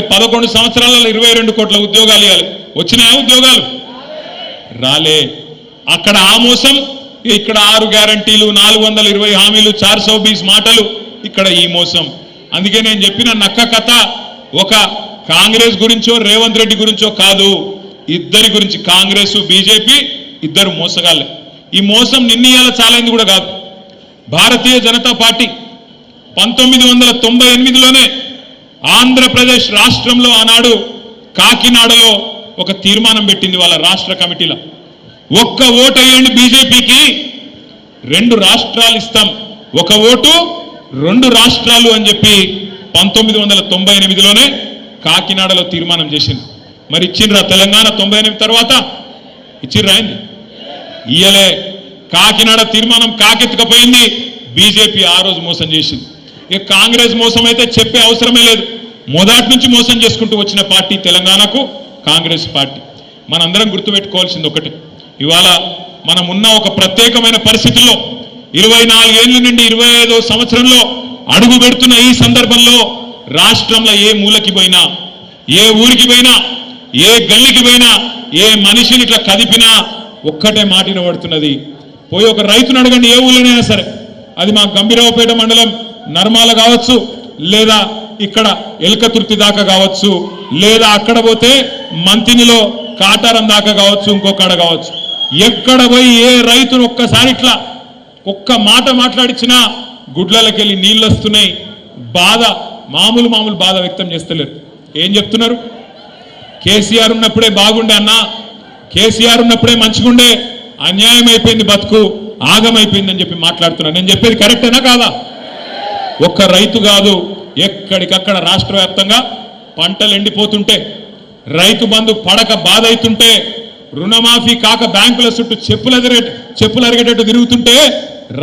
పదకొండు సంవత్సరాలలో ఇరవై రెండు కోట్ల ఉద్యోగాలు ఇవ్వాలి. వచ్చినాయా ఉద్యోగాలు? రాలే. అక్కడ ఆ మోసం ఇక్కడ ఆరు గ్యారంటీలు నాలుగు వందల ఇరవై హామీలు చార్ సౌ బీస్ మాటలు ఇక్కడ ఈ మోసం. అందుకే నేను చెప్పిన నక్క కథ ఒక కాంగ్రెస్ గురించో రేవంత్ రెడ్డి గురించో కాదు. ఇద్దరి గురించి కాంగ్రెస్ బీజేపీ ఇద్దరు మోసగాళ్ళే. ఈ మోసం నిన్నీయాల చాలైంది కూడా కాదు. భారతీయ జనతా పార్టీ పంతొమ్మిది వందల తొంభై ఎనిమిదిలోనే ఆంధ్రప్రదేశ్ రాష్ట్రంలో ఆనాడు కాకినాడలో ఒక తీర్మానం పెట్టింది వాళ్ళ రాష్ట్ర కమిటీలో. ఒక్క ఓటు వేయండి బీజేపీకి రెండు రాష్ట్రాలు ఇస్తాం. ఒక ఓటు రెండు రాష్ట్రాలు అని చెప్పి పంతొమ్మిది వందల తొంభై ఎనిమిదిలోనే కాకినాడలో తీర్మానం చేసింది. మరి ఇచ్చిండ్రా తెలంగాణ తొంభై ఎనిమిది తర్వాత? ఇచ్చిర్రా అయింది ఇయ్యలే. కాకినాడ తీర్మానం కాకెత్తుకపోయింది బీజేపీ ఆ రోజు మోసం చేసింది. ఇక కాంగ్రెస్ మోసం అయితే చెప్పే అవసరమే లేదు. మొదటి నుంచి మోసం చేసుకుంటూ వచ్చిన పార్టీ తెలంగాణకు కాంగ్రెస్ పార్టీ. మనందరం గుర్తుపెట్టుకోవాల్సింది ఒకటి. ఇవాళ మనం ఉన్న ఒక ప్రత్యేకమైన పరిస్థితుల్లో ఇరవై నాలుగేళ్ళ నుండి ఇరవై ఐదో సంవత్సరంలో అడుగు పెడుతున్న ఈ సందర్భంలో రాష్ట్రంలో ఏ మూలకి పోయినా ఏ ఊరికి పోయినా ఏ గల్లికి పోయినా ఏ మనిషిని ఇట్లా కదిపినా ఒక్కటే మాట వినబడుతున్నది. పోయి ఒక రైతును అడగండి ఏ ఊళ్ళోనైనా సరే. అది మా గంభీరావుపేట మండలం నర్మాల కావచ్చు లేదా ఇక్కడ ఎల్కతుర్తి దాకా కావచ్చు లేదా అక్కడ పోతే మంతినిలో కాటారం దాకా కావచ్చు ఇంకొకడ కావచ్చు. ఎక్కడ పోయి ఏ రైతును ఒక్కసారి ఇట్లా ఒక్క మాట మాట్లాడించినా గుడ్లకెళ్ళి నీళ్ళు వస్తున్నాయి బాధ మామూలు మామూలు బాధ వ్యక్తం చేస్తలేరు. ఏం చెప్తున్నారు? కేసీఆర్ ఉన్నప్పుడే బాగుండే అన్న కేసీఆర్ ఉన్నప్పుడే మంచిగుండే అన్యాయం అయిపోయింది బతుకు ఆగమైపోయిందని చెప్పి మాట్లాడుతున్నాను నేను చెప్పేది కరెక్టేనా కాదా? ఒక్క రైతు కాదు ఎక్కడికక్కడ రాష్ట్ర వ్యాప్తంగా పంటలు ఎండిపోతుంటే రైతు బంధు పడక బాధ అవుతుంటే రుణమాఫీ కాక బ్యాంకుల చుట్టూ చెప్పులు ఎదిరే చెప్పులు అరిగేటట్టు తిరుగుతుంటే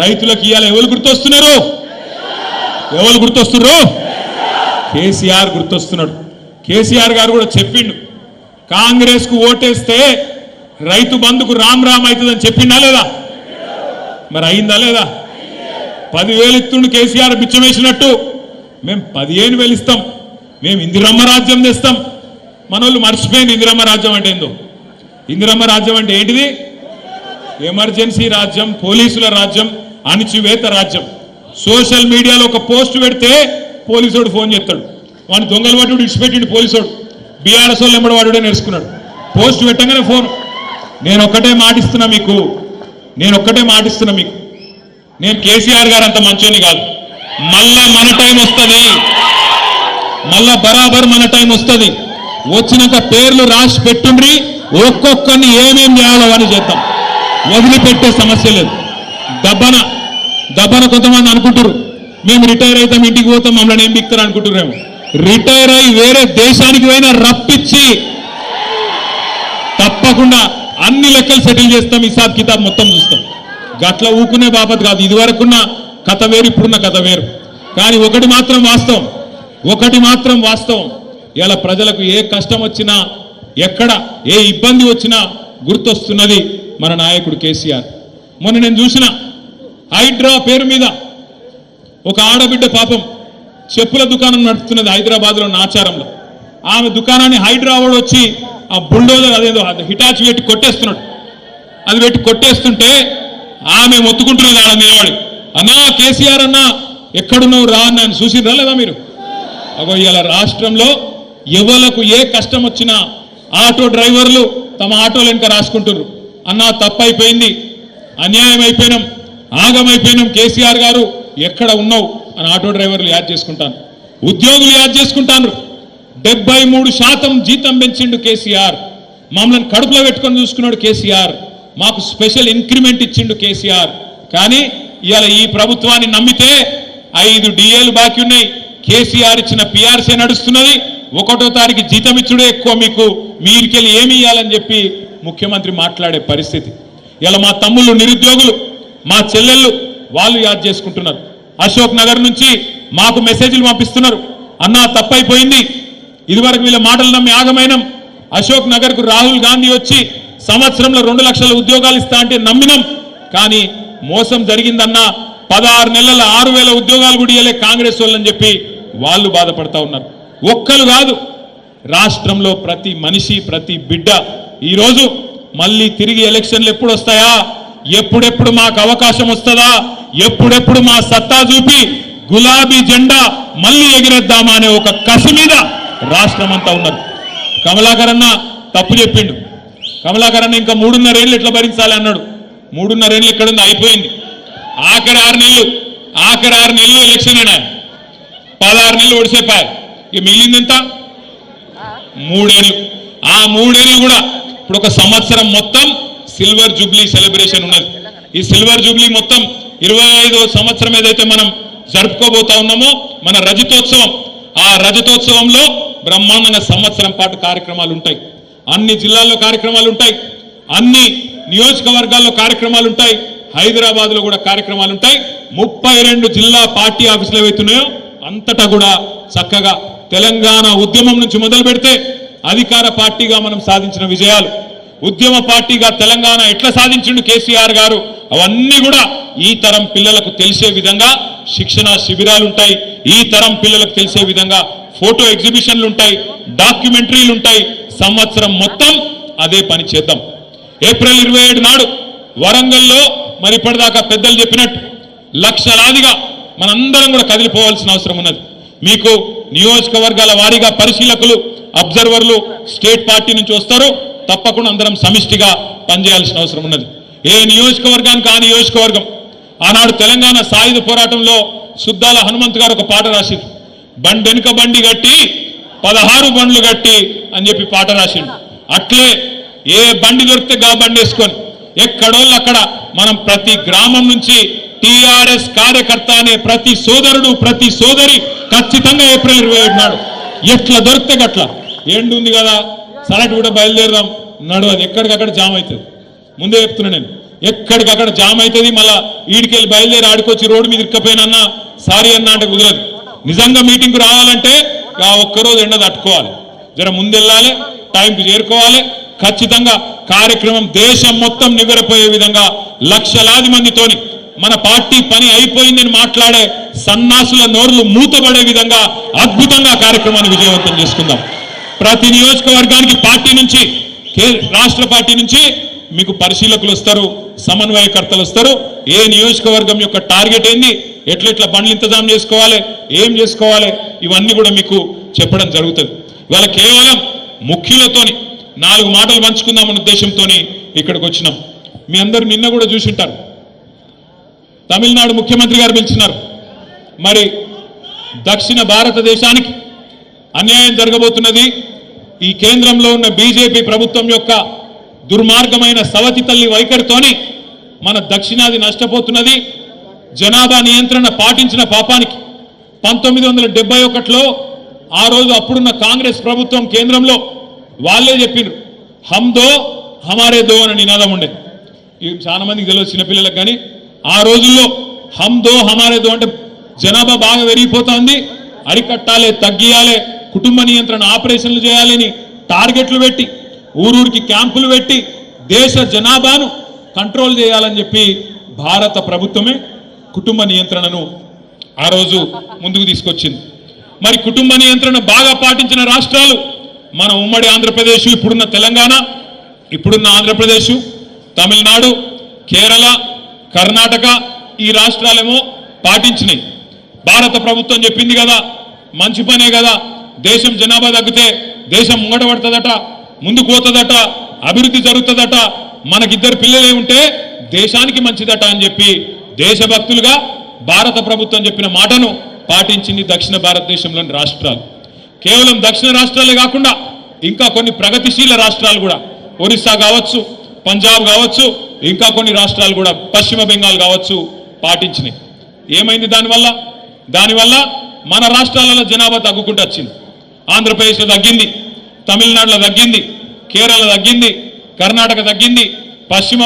రైతులకు ఇవాళ ఎవరు గుర్తొస్తున్నారు? ఎవరు గుర్తొస్తున్నారు కేసీఆర్ గుర్తొస్తున్నాడు. కేసీఆర్ గారు కూడా చెప్పిండు. కాంగ్రెస్కు ఓటేస్తే రైతు బంధుకు రామ్ రామ్ అవుతుందని చెప్పిండా లేదా? మరి అయిందా లేదా? పదివేలు ఇస్తుండు కేసీఆర్ బిచ్చమేసినట్టు మేము పదిహేను వేలు ఇస్తాం. మేము ఇందిరమ్మ రాజ్యం తెస్తాం. మన వాళ్ళు మర్చిపోయింది ఇందిరమ్మ రాజ్యం అంటే ఏందో? ఇందిరమ్మ రాజ్యం అంటే ఏంటిది? ఎమర్జెన్సీ రాజ్యం పోలీసుల రాజ్యం అణిచివేత రాజ్యం. సోషల్ మీడియాలో ఒక పోస్ట్ పెడితే పోలీసోడు ఫోన్ చేస్తాడు. వాడిని దొంగలు పట్టుడు ఇడిచిపెట్టిండు పోలీసోడు. బీఆర్ఎస్ వాళ్ళు ఎంబడి వాడుడే నేర్చుకున్నాడు. పోస్ట్ పెట్టగానే ఫోన్. నేను ఒక్కటే మాటిస్తున్నా మీకు. నేను ఒక్కటే మాటిస్తున్నా మీకు. నేను కేసీఆర్ గారు అంత మంచోని కాదు. మళ్ళా మన టైం వస్తుంది. మళ్ళా బరాబర్ మన టైం వస్తుంది. వచ్చినాక పేర్లు రాసి పెట్టుండ్రి ఒక్కొక్కరిని ఏమేం చేయాలో అని చేద్దాం. వదిలిపెట్టే సమస్య లేదు. దబ్బన దబ్బన కొంతమంది అనుకుంటారు మేము రిటైర్ అవుతాం ఇంటికి పోతాం మమ్మల్ని ఏం బిక్తారు అనుకుంటున్నాము రిటైర్ అయి వేరే దేశానికి పోయినా రప్పించి తప్పకుండా అన్ని లెక్కలు సెటిల్ చేస్తాం హిసాబ్ కితాబ్ మొత్తం చూస్తాం. గట్ల ఊకునే బాపత్ కాదు. ఇదివరకున్న కథ వేరు ఇప్పుడున్న కథ వేరు. కానీ ఒకటి మాత్రం వాస్తవం. ఒకటి మాత్రం వాస్తవం. ఇలా ప్రజలకు ఏ కష్టం వచ్చినా ఎక్కడ ఏ ఇబ్బంది వచ్చినా గుర్తొస్తున్నది మన నాయకుడు కేసీఆర్. మొన్న నేను చూసిన హైడ్రా పేరు మీద ఒక ఆడబిడ్డ పాపం చెప్పుల దుకాణం నడుపుతున్నది హైదరాబాద్లో నాచారంలో. ఆమె దుకాణాన్ని హైడ్రావాడ్ వచ్చి ఆ బుల్డోజర్ అదేదో హిటాచి పెట్టి కొట్టేస్తున్నాడు. అది పెట్టి కొట్టేస్తుంటే ఆమె మొత్తుకుంటున్నది ఆడ నిలబడి. అన్నా కేసీఆర్ అన్నా ఎక్కడున్నావు? రా అని నన్ను చూసిరా లేదా మీరు? అగో ఇవాళ రాష్ట్రంలో ఎవలకు ఏ కష్టం వచ్చినా ఆటో డ్రైవర్లు తమ ఆటోలు వెనుక రాసుకుంటున్నారు అన్నా తప్పైపోయింది. అన్యాయం అయిపోయినాం. ఆగమైపోయినాం కేసీఆర్ గారు ఎక్కడ ఉన్నావు? అని ఆటో డ్రైవర్లు యాడ్ చేసుకుంటాను. ఉద్యోగులు యాడ్ చేసుకుంటాను. డెబ్బై మూడు శాతం జీతం పెంచిండు కేసీఆర్. మమ్మల్ని కడుపులో పెట్టుకొని చూసుకున్నాడు కేసీఆర్. మాకు స్పెషల్ ఇంక్రిమెంట్ ఇచ్చిండు కేసీఆర్. కానీ ఇవాళ ఈ ప్రభుత్వాన్ని నమ్మితే ఐదు డిఏలు బాకీ ఉన్నాయి. కేసీఆర్ ఇచ్చిన పిఆర్సీ నడుస్తున్నది. ఒకటో తారీఖు జీతం ఇచ్చుడే ఎక్కువ మీకు. మీరికెళ్ళి ఏమి ఇవ్వాలని చెప్పి ముఖ్యమంత్రి మాట్లాడే పరిస్థితి. ఇలా మా తమ్ముళ్ళు నిరుద్యోగులు మా చెల్లెళ్ళు వాళ్ళు యాద్ చేసుకుంటున్నారు. అశోక్ నగర్ నుంచి మాకు మెసేజ్లు పంపిస్తున్నారు. అన్నా తప్పైపోయింది. ఇదివరకు వీళ్ళ మాటలు నమ్మి ఆగమైనం. అశోక్ నగర్కు రాహుల్ గాంధీ వచ్చి సంవత్సరంలో రెండు లక్షల ఉద్యోగాలు ఇస్తా అంటే నమ్మినం. కానీ మోసం జరిగిందన్న పదహారు నెలల ఆరు వేల ఉద్యోగాలు కూడా ఇవ్వలే కాంగ్రెస్ వాళ్ళని చెప్పి వాళ్ళు బాధపడతా ఉన్నారు. ఒక్కరు కాదు రాష్ట్రంలో ప్రతి మనిషి ప్రతి బిడ్డ ఈరోజు మళ్ళీ తిరిగి ఎలక్షన్లు ఎప్పుడు వస్తాయా? ఎప్పుడెప్పుడు మాకు అవకాశం వస్తుందా? ఎప్పుడెప్పుడు మా సత్తా చూపి గులాబీ జెండా మళ్ళీ ఎగిరేద్దామా అనే ఒక కసి మీద రాష్ట్రం అంతా ఉన్నారు. కమలాకర్ అన్న తప్పు చెప్పిండు. కమలాకర్ అన్న ఇంకా మూడున్నరేళ్ళు ఎట్లా భరించాలి అన్నాడు. మూడున్నరేళ్ళు ఎక్కడుంది అయిపోయింది. ఆఖరి ఆరు నెలలు ఆఖరి ఆరు నెలలు ఎలక్షన్ అయినా పదహారు నెలలు ఓడిసేపారు. ఇక మిగిలింది ఎంత? మూడేళ్ళు. ఆ మూడేళ్ళు కూడా ఇప్పుడు ఒక సంవత్సరం మొత్తం సిల్వర్ జూబ్లీ సెలబ్రేషన్ ఉన్నది. ఈ సిల్వర్ జూబ్లీ మొత్తం ఇరవై ఐదో సంవత్సరం ఏదైతే మనం జరుపుకోబోతా ఉన్నామో మన రజతోత్సవం. ఆ రజతోత్సవంలో బ్రహ్మాండంగా సంవత్సరం పాటు కార్యక్రమాలు ఉంటాయి. అన్ని జిల్లాల్లో కార్యక్రమాలు ఉంటాయి. అన్ని నియోజకవర్గాల్లో కార్యక్రమాలు ఉంటాయి. హైదరాబాద్లో కూడా కార్యక్రమాలు ఉంటాయి. ముప్పై రెండు జిల్లా పార్టీ ఆఫీసులు ఏవైతున్నాయో అంతటా కూడా చక్కగా తెలంగాణ ఉద్యమం నుంచి మొదలు పెడితే అధికార పార్టీగా మనం సాధించిన విజయాలు. ఉద్యమ పార్టీగా తెలంగాణ ఎట్లా సాధించిండు కేసీఆర్ గారు? అవన్నీ కూడా ఈ తరం పిల్లలకు తెలిసే విధంగా శిక్షణ శిబిరాలు ఉంటాయి. ఈ తరం పిల్లలకు తెలిసే విధంగా ఫోటో ఎగ్జిబిషన్లు ఉంటాయి. డాక్యుమెంటరీలు ఉంటాయి. సంవత్సరం మొత్తం అదే పని చేద్దాం. ఏప్రిల్ ఇరవై ఏడు నాడు వరంగల్లో మరి ఇప్పటిదాకా పెద్దలు చెప్పినట్టు లక్షలాదిగా మనందరం కూడా కదిలిపోవాల్సిన అవసరం ఉన్నది. మీకు నియోజకవర్గాల వారీగా పరిశీలకులు అబ్జర్వర్లు స్టేట్ పార్టీ నుంచి వస్తారు. తప్పకుండా అందరం సమిష్టిగా పనిచేయాల్సిన అవసరం ఉన్నది. ఏ నియోజకవర్గానికి ఆ నియోజకవర్గం? ఆనాడు తెలంగాణ సాయుధ పోరాటంలో సుద్దాల హనుమంత్ గారు ఒక పాట రాసింది. బండెనుక బండి కట్టి పదహారు బండ్లు కట్టి అని చెప్పి పాట రాసిండు. అట్లే ఏ బండి దొరికితే గా బండి వేసుకొని ఎక్కడోళ్ళు అక్కడ మనం ప్రతి గ్రామం నుంచి టిఆర్ఎస్ కార్యకర్త అనే ప్రతి సోదరుడు ప్రతి సోదరి ఖచ్చితంగా ఏప్రిల్ ఇరవై ఏడు నాడు. ఎట్లా దొరికితే గట్లా. ఎండు కదా సరటి కూడా బయలుదేరదాం. నడు అది ఎక్కడికక్కడ జామ్ అవుతుంది. ముందే చెప్తున్నా నేను. ఎక్కడికక్కడ జామ్ అవుతుంది మళ్ళా ఈడికెళ్ళి బయలుదేరి ఆడుకొచ్చి రోడ్డు మీద ఇరుక్కపోయినన్నా సారీ అన్న అంటే కుదరదు. నిజంగా మీటింగ్కు రావాలంటే ఆ ఒక్కరోజు ఎండ తట్టుకోవాలి. జర ముందెళ్ళాలి టైంకి చేరుకోవాలి. ఖచ్చితంగా కార్యక్రమం దేశం మొత్తం నివ్వెరపోయే విధంగా లక్షలాది మందితోని మన పార్టీ పని అయిపోయిందని మాట్లాడే సన్నాసుల నోర్లు మూతబడే విధంగా అద్భుతంగా కార్యక్రమాన్ని విజయవంతం చేసుకుందాం. ప్రతి నియోజకవర్గానికి పార్టీ నుంచి రాష్ట్ర పార్టీ నుంచి మీకు పరిశీలకులు వస్తారు సమన్వయకర్తలు వస్తారు. ఏ నియోజకవర్గం యొక్క టార్గెట్ ఏంది ఎట్లెట్లా బండ్లు ఇంతజాం చేసుకోవాలి ఏం చేసుకోవాలి ఇవన్నీ కూడా మీకు చెప్పడం జరుగుతుంది. ఇవాళ కేవలం ముఖ్యులతోని నాలుగు మాటలు పంచుకుందామన్న ఉద్దేశంతో ఇక్కడికి వచ్చినాం. మీ అందరు నిన్న కూడా చూసింటారు. తమిళనాడు ముఖ్యమంత్రి గారు పిలిచినారు. మరి దక్షిణ భారతదేశానికి అన్యాయం జరగబోతున్నది ఈ కేంద్రంలో ఉన్న బీజేపీ ప్రభుత్వం యొక్క దుర్మార్గమైన సవతి తల్లి వైఖరితోని మన దక్షిణాది నష్టపోతున్నది. జనాభా నియంత్రణ పాటించిన పాపానికి పంతొమ్మిది వందల డెబ్బై ఒకటిలో ఆ రోజు అప్పుడున్న కాంగ్రెస్ ప్రభుత్వం కేంద్రంలో వాళ్ళే చెప్పిండ్రు హమ్ దో హమారే దో అనే నినాదం ఉండేది. ఇవి చాలా మందికి తెలియదు చిన్నపిల్లలకు కానీ. ఆ రోజుల్లో హమ్ దో హమారే దో అంటే జనాభా బాగా పెరిగిపోతుంది. అరికట్టాలి తగ్గియాలి కుటుంబ నియంత్రణ ఆపరేషన్లు చేయాలని టార్గెట్లు పెట్టి ఊరూరికి క్యాంపులు పెట్టి దేశ జనాభాను కంట్రోల్ చేయాలని చెప్పి భారత ప్రభుత్వమే కుటుంబ నియంత్రణను ఆ రోజు ముందుకు తీసుకొచ్చింది. మరి కుటుంబ నియంత్రణ బాగా పాటించిన రాష్ట్రాలు మన ఉమ్మడి ఆంధ్రప్రదేశ్ ఇప్పుడున్న తెలంగాణ ఇప్పుడున్న ఆంధ్రప్రదేశ్ తమిళనాడు కేరళ కర్ణాటక ఈ రాష్ట్రాలేమో పాటించినాయి. భారత ప్రభుత్వం చెప్పింది కదా మంచి పనే కదా దేశం జనాభా తగ్గితే దేశం ముంగటపడుతుందట ముందుకు పోతుందట అభివృద్ధి జరుగుతుందట మనకిద్దరు పిల్లలే ఉంటే దేశానికి మంచిదట అని చెప్పి దేశభక్తులుగా భారత ప్రభుత్వం చెప్పిన మాటను పాటించింది దక్షిణ భారతదేశంలోని రాష్ట్రాలు. కేవలం దక్షిణ రాష్ట్రాలే కాకుండా ఇంకా కొన్ని ప్రగతిశీల రాష్ట్రాలు కూడా. ఒరిస్సా కావచ్చు పంజాబ్ కావచ్చు ఇంకా కొన్ని రాష్ట్రాలు కూడా పశ్చిమ బెంగాల్ కావచ్చు పాటించినాయి. ఏమైంది దానివల్ల? దానివల్ల మన రాష్ట్రాలలో జనాభా తగ్గుకుంటూ వచ్చింది. ఆంధ్రప్రదేశ్లో తగ్గింది తమిళనాడులో తగ్గింది కేరళ తగ్గింది కర్ణాటక తగ్గింది పశ్చిమ